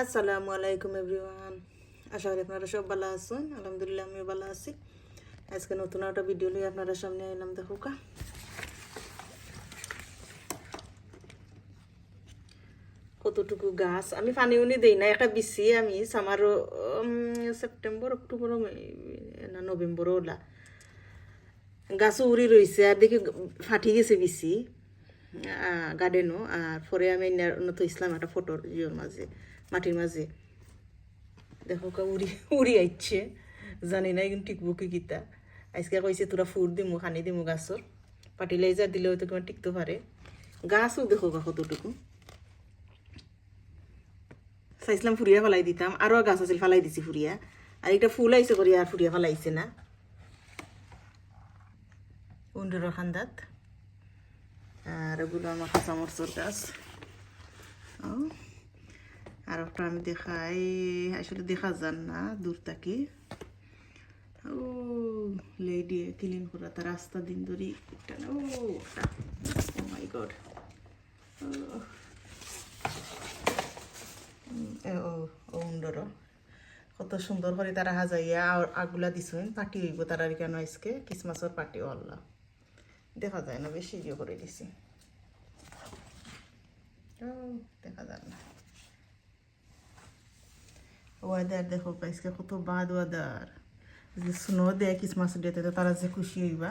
আসসালামু আলাইকুম এভরিওয়ান। আশা করি আপনারা সব ভালো আছেন। আলহামদুলিল্লাহ, আমিও ভালো আছি। আজকে নতুন একটা ভিডিও নিয়ে আপনারা সামনে এলাম দেখো কা। কতটুকু গাছ? আমি পানি উনি দিই না একটা বিসি আমি। সামারও সেপ্টেম্বর, অক্টোবর না, নভেম্বরও ওলা। গাছও উড়ি রয়েছে আর দেখি ফাটি গেছে বিসি গার্ডেনও আর পরে আমি নত ইসলাম একটা ফটোর ইয়ের মাঝে, মাটির মাঝে। দেখো উড়ি উড়ি আইছে। জানি না কিন্তু টিকবো কি গীতা আজকে কইছে তোরা ফুট দিমু, খানি দিমু গাছর। ফার্টিলাইজার দিলে হয়তো কিমান টিকতে পারে। গাছও দেখো কতটুকু। চাইছিলাম ফুরিয়া ফেলাই দিতাম আরও গাছ আছিল ফেলাই দিছি ফুরিয়া। আর একটা ফুল আইছে করি, আর ফুরিয়া ফেলাইছে না। উন্ডুরের খান্দাত। আর এগুলো আমার কাঁচামরচর গাছ। ও, আর একটা আমি দেখাই আসলে দেখা যান না দূর থাকি। ও লেডি ক্লিন করা তার রাস্তা দিন ধরি ও মাই গড ও ও উন্ডর কত সুন্দর করে তারা হাজাইয়া আগুলা দিছুন পার্টি হইব তারা কেন আজকে? ক্রিসমাসের পার্টি হল্লা দেখা যায় না, বেশি ইয়ে করে দিছি। দেখা যায় না। ওয়েদার দেখো, আজকে কত বাদ ওয়েদার যে স্নো দেয় কিসমাস ডেতে তো তারা যে খুশি হইবা।